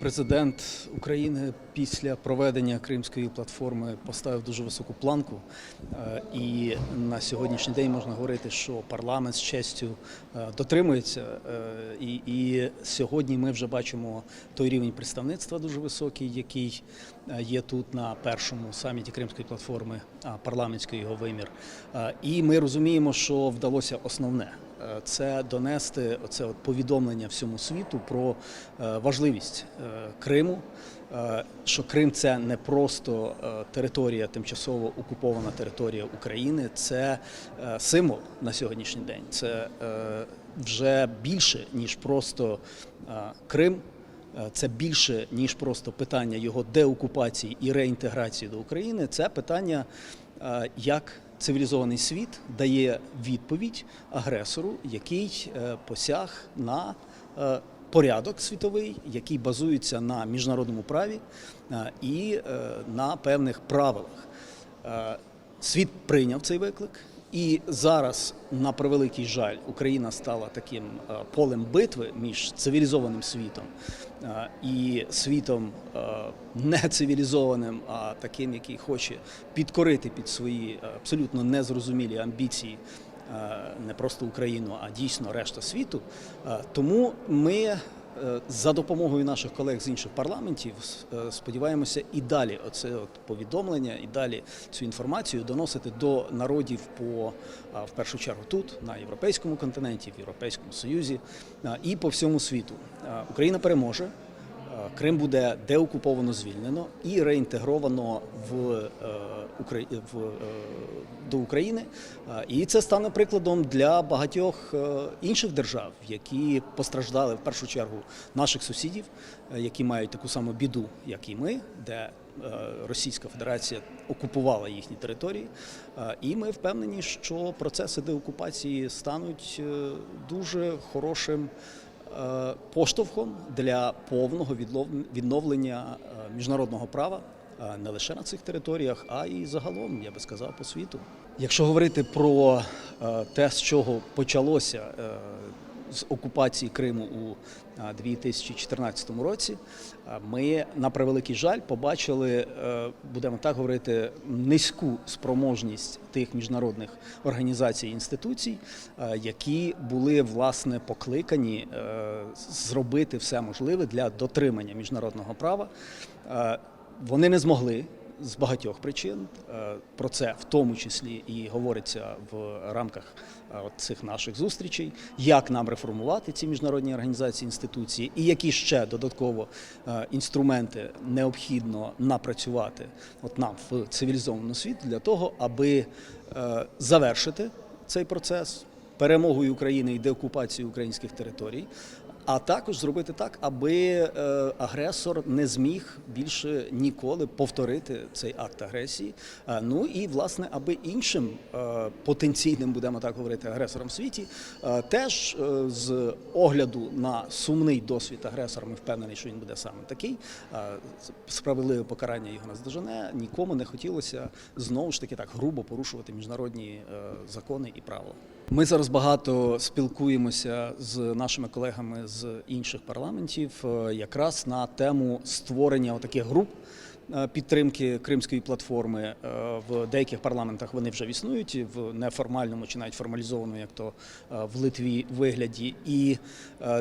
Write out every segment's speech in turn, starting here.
Президент України після проведення Кримської платформи поставив дуже високу планку, Е, і на сьогоднішній день можна говорити, що парламент з честю е, дотримується. Е, І, і сьогодні ми вже бачимо той рівень представництва дуже високий, який є тут на першому саміті Кримської платформи, парламентський його вимір. І ми розуміємо, що вдалося основне. Е, це донести оце от повідомлення всьому світу про е, важливість е, Криму. Що Крим це не просто територія, тимчасово окупована територія України, це символ на сьогоднішній день. Це вже більше ніж просто Крим. Це більше ніж просто питання його деокупації і реінтеграції до України. Це питання, як цивілізований світ дає відповідь агресору, який е, посяг на е, порядок світовий, який базується на міжнародному праві е, і на певних правилах. Світ прийняв цей виклик, і зараз, на превеликий жаль, Україна стала таким е, полем битви між цивілізованим світом е, і світом е, не цивілізованим, а таким, який хоче підкорити під свої абсолютно незрозумілі амбіції не просто Україну, а дійсно решта світу. Тому ми за допомогою наших колег з інших парламентів е, сподіваємося і далі оце от повідомлення, і далі цю інформацію доносити до народів по в першу чергу тут, на європейському континенті, в Європейському Союзі і по всьому світу. Україна переможе. Крим буде деокуповано звільнено і реінтегровано в, е, в, е, до України. Е, І це стане прикладом для багатьох інших держав, які постраждали в першу чергу наших сусідів, які мають таку саму біду, як і ми, де Російська Федерація окупувала їхні території. І ми впевнені, що процеси деокупації стануть дуже хорошим поштовхом для повного відновлення е, міжнародного права е, не лише на цих територіях, а й загалом, я би сказав, по світу. Якщо говорити про е, те, з чого почалося е, з окупації Криму у е, 2014 році, ми на превеликий жаль побачили, е, будемо так говорити, низьку спроможність тих міжнародних організацій і інституцій, е, які були власне покликані е, зробити все можливе для дотримання міжнародного права. Вони не змогли з багатьох причин. Е, Про це в тому числі і говориться в рамках е, цих наших зустрічей, як нам реформувати ці міжнародні організації, інституції, і які ще додатково е, інструменти необхідно напрацювати от нам в цивілізованому світі для того, аби завершити цей процес перемогою України і деокупацією українських територій. А також зробити так, аби е, агресор не зміг більше ніколи повторити цей акт агресії. Е, ну і власне, аби іншим е, потенційним, будемо так говорити, агресорам в світі, теж з огляду на сумний досвід агресора, ми впевнені, що він буде саме такий. Справедливе покарання його наздожене. Нікому не хотілося знову ж таки так грубо порушувати міжнародні закони і правила. Ми зараз багато спілкуємося з нашими колегами з інших парламентів, е, якраз на тему створення таких груп. е, Підтримки кримської платформи Е, в деяких парламентах вони вже існують в неформальному чи навіть формалізованому, як то в Литві вигляді, і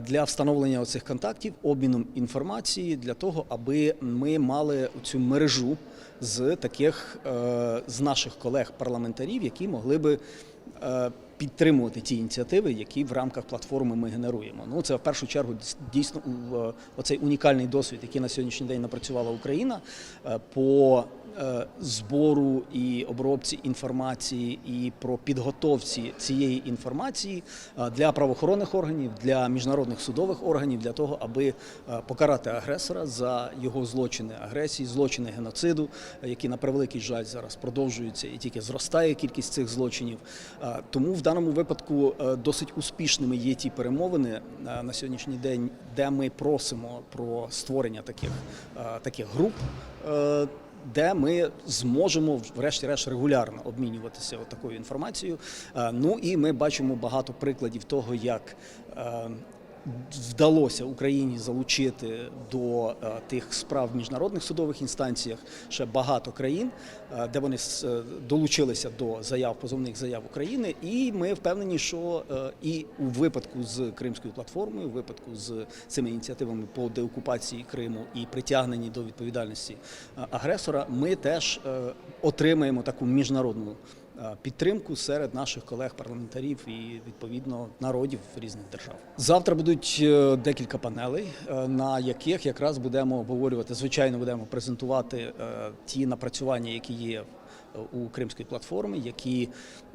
для встановлення цих контактів, обміном інформації для того, аби ми мали цю мережу з таких з наших колег-парламентарів, які могли би підтримувати ті ініціативи, які в рамках платформи ми генеруємо. Ну це в першу чергу дійсно е, оцей унікальний досвід, який на сьогоднішній день напрацювала Україна е, по е, збору і обробці інформації і про підготовці цієї інформації е, для правоохоронних органів, для міжнародних судових органів, для того, аби е, покарати агресора за його злочини агресії, злочини геноциду, е, які на превеликий жаль зараз продовжуються і тільки зростає кількість цих злочинів. Е, Тому в даному випадку е, досить успішними є ті перемовини е, на сьогоднішній день, де ми просимо про створення таких, е, таких груп. Де ми зможемо врешті-решт регулярно обмінюватися такою інформацією. Е, Ну і ми бачимо багато прикладів того, як е, вдалося Україні залучити до е, тих справ в міжнародних судових інстанціях ще багато країн, е, де вони е, долучилися до заяв позовних заяв України. І ми впевнені, що і у випадку з Кримською платформою, у випадку з цими ініціативами по деокупації Криму і притягненні до відповідальності агресора, ми теж отримаємо таку міжнародну підтримку серед наших колег-парламентарів і відповідно народів різних держав. Завтра будуть е, декілька панелей, е, на яких якраз будемо обговорювати. Звичайно, будемо презентувати е, ті напрацювання, які є. У Кримської платформи, які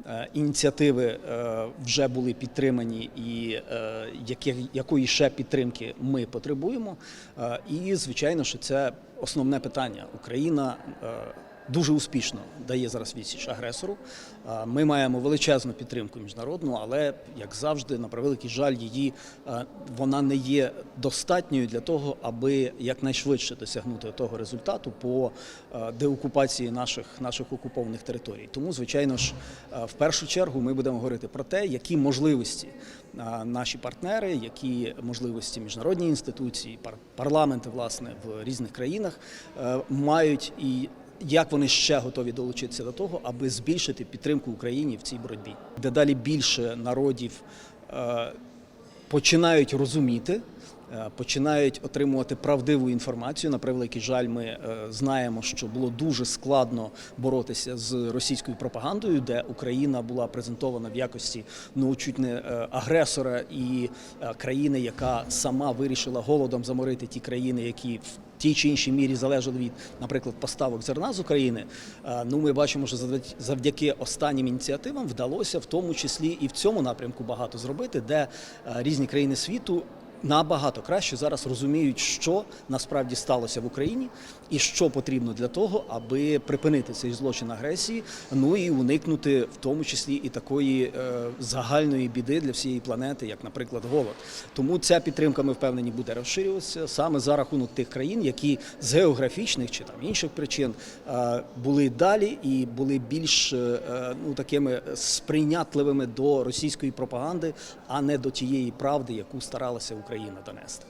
е, ініціативи е, вже були підтримані, і е, якої ще підтримки ми потребуємо. Е, і звичайно, що це основне питання. Україна е, дуже успішно дає зараз відсіч агресору. Ми маємо величезну підтримку міжнародну, але як завжди, на превеликий жаль, її вона не є достатньою для того, аби якнайшвидше досягнути того результату по деокупації наших наших окупованих територій. Тому, звичайно ж, в першу чергу ми будемо говорити про те, які можливості наші партнери, які можливості міжнародні інституції, пар- парламенти, власне, в різних країнах мають і як вони ще готові долучитися до того, аби збільшити підтримку Україні в цій боротьбі. Дедалі більше народів е, починають розуміти. Е, Починають отримувати правдиву інформацію. На превеликий жаль, ми е, знаємо, що було дуже складно боротися з російською пропагандою, де Україна була презентована в якості ну чуть не е, агресора і країни, яка сама вирішила голодом заморити ті країни, які в тій чи іншій мірі залежали від, наприклад, поставок зерна з України. Ну, ми бачимо, що завдяки- останнім ініціативам вдалося в тому числі і в цьому напрямку багато зробити, де різні країни світу. Набагато краще зараз розуміють, що насправді сталося в Україні, і що потрібно для того, аби припинити цей злочин агресії, ну і уникнути в тому числі і такої е, загальної біди для всієї планети, як, наприклад, голод. Тому ця підтримка, ми впевнені, буде розширюватися саме за рахунок тих країн, які з географічних чи там інших причин е, були далі і були більш е, ну такими сприйнятливими до російської пропаганди, а не до тієї правди, яку старалася Україна донести.